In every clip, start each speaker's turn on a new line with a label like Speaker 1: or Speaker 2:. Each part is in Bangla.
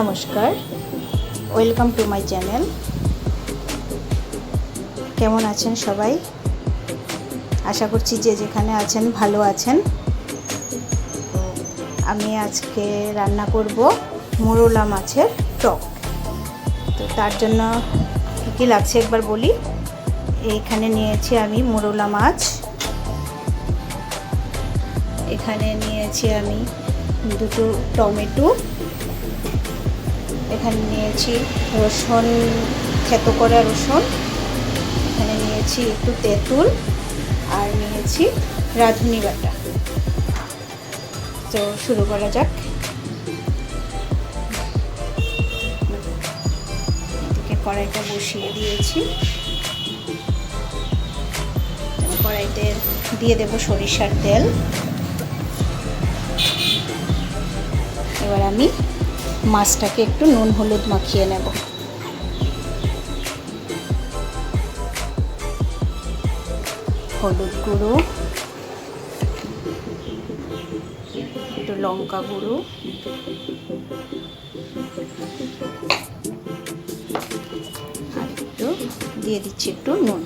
Speaker 1: নমস্কার। ওয়েলকাম টু মাই চ্যানেল কেমন আছেন সবাই? আশা করছি যে যেখানে আছেন ভালো আছেন। আমি আজকে রান্না করব মোরলা মাছের টক। তো তার জন্য কী কী লাগছে একবার বলি? এইখানে নিয়েছি আমি মোরলা মাছ। এখানে নিয়েছি আমি দুটো টমেটো। এখানে নিয়েছি রসুন, থেতো করে রসুন। এখানে নিয়েছি একটু তেঁতুল আর নিয়েছি রাঁধুনি বাটা। তো শুরু করা যাক। কড়াইটা বসিয়ে দিয়েছি। কড়াইতে দিয়ে দেবো সরিষার তেল। এবার আমি মাছটাকে একটু নুন হলুদ মাখিয়ে নেব। হলুদ গুঁড়ো, একটু লঙ্কা গুঁড়ো। আর একটু দিয়ে দিচ্ছি একটু নুন।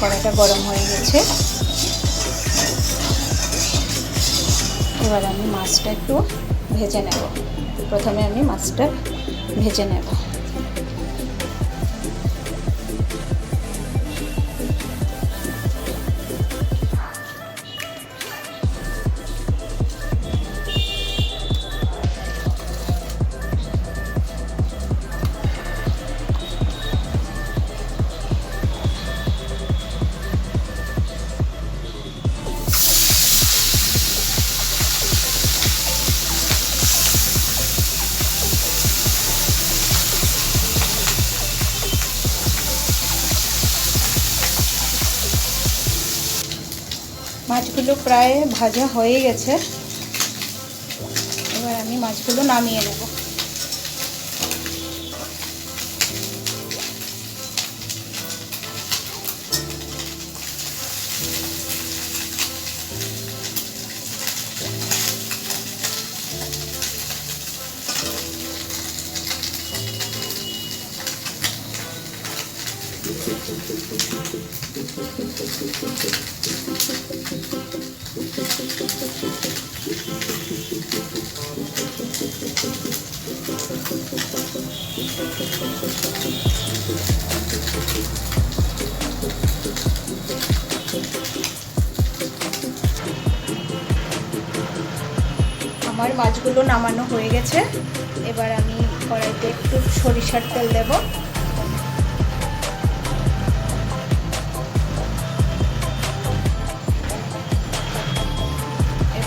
Speaker 1: কড়াইটা গরম হয়ে গেছে। এবার আমি মাছটা একটু ভেজে নেব। প্রথমে আমি মাছটা ভেজে নেব। মাছগুলো প্রায় ভাজা হয়ে গেছে। এবার আমি মাছগুলো নামিয়ে নেব। আমার মাছগুলো নামানো হয়ে গেছে। এবার আমি কড়াইতে একটু সরিষার তেল দেব।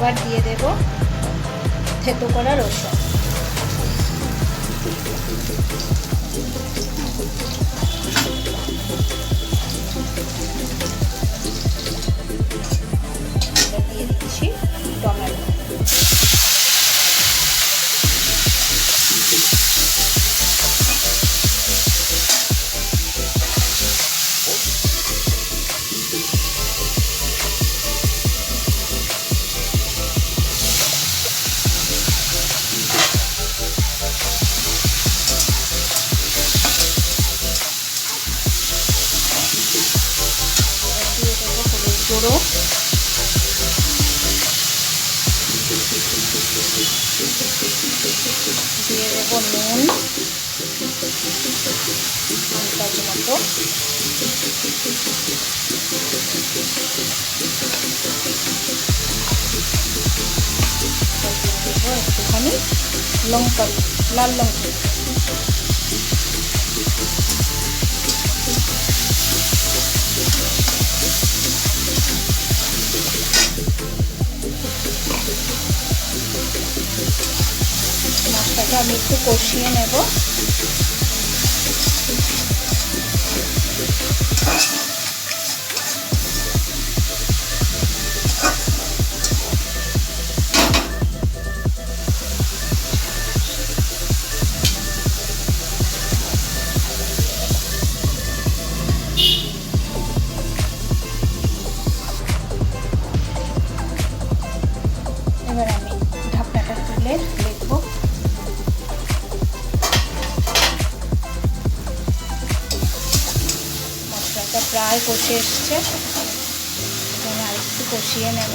Speaker 1: এবার দিয়ে দেব থেতো করা রসুন। একটুখানি লঙ্কা লাল লঙ্কা। মাছটাকে আমি একটু কষিয়ে নেব। কষে এসছে। আমি আর একটু কষিয়ে নেব।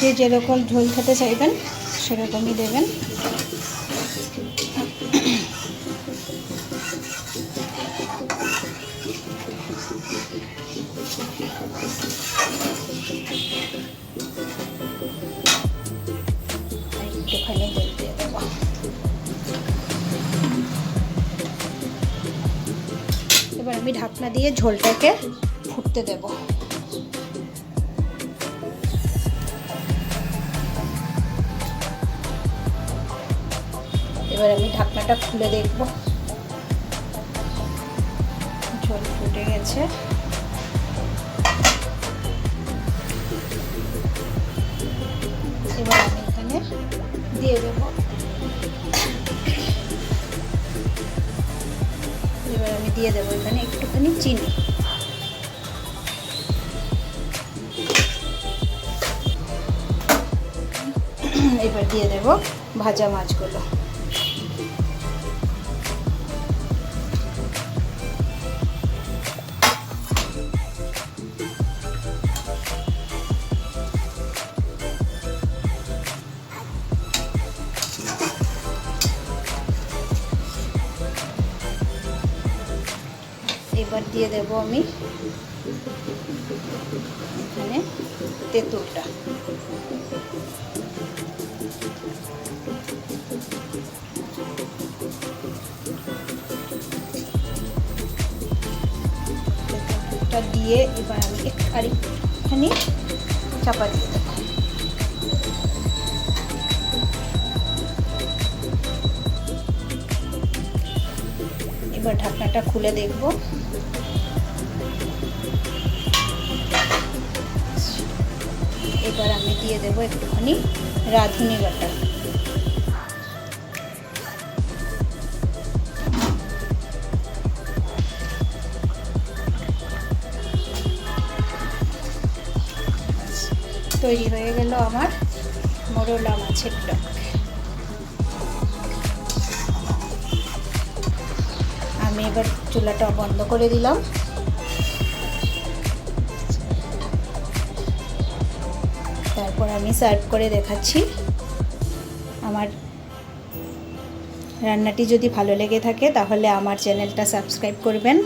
Speaker 1: যে যেরকম ঝোল খেতে চাইবেন সেরকমই দেবেন। এবার আমি ঢাকনা দিয়ে ঝোলটাকে ফুটতে দেবো। এবার আমি ঢাকনাটা খুলে দেখব। ঝোল ফুটে গেছে। এবার আমি এখানে দিয়ে দেবো। এবার আমি দিয়ে দেবো এখানে একটুখানি চিনি। এবার দিয়ে দেব ভাজা মাছগুলো। এবার দিয়ে দেব আমি এখানে তেঁতুলটা। তেঁতুলটা দিয়ে এবার আমি আরেকটুখানি চাপা দিয়ে দেবো। এবার ঢাকনাটা খুলে দেখব। এবার আমি দিয়ে দেবো একটুখানি রাঁধুনি বাটা। তৈরি হয়ে গেল আমার মোরলা মাছের টক। আমি এবার চুলাটা বন্ধ করে দিলাম। তারপর আমি সার্ভ করে দেখাচ্ছি। আমার রান্নাটি যদি ভালো লেগে থাকে, তাহলে আমার চ্যানেলটা সাবস্ক্রাইব করবেন।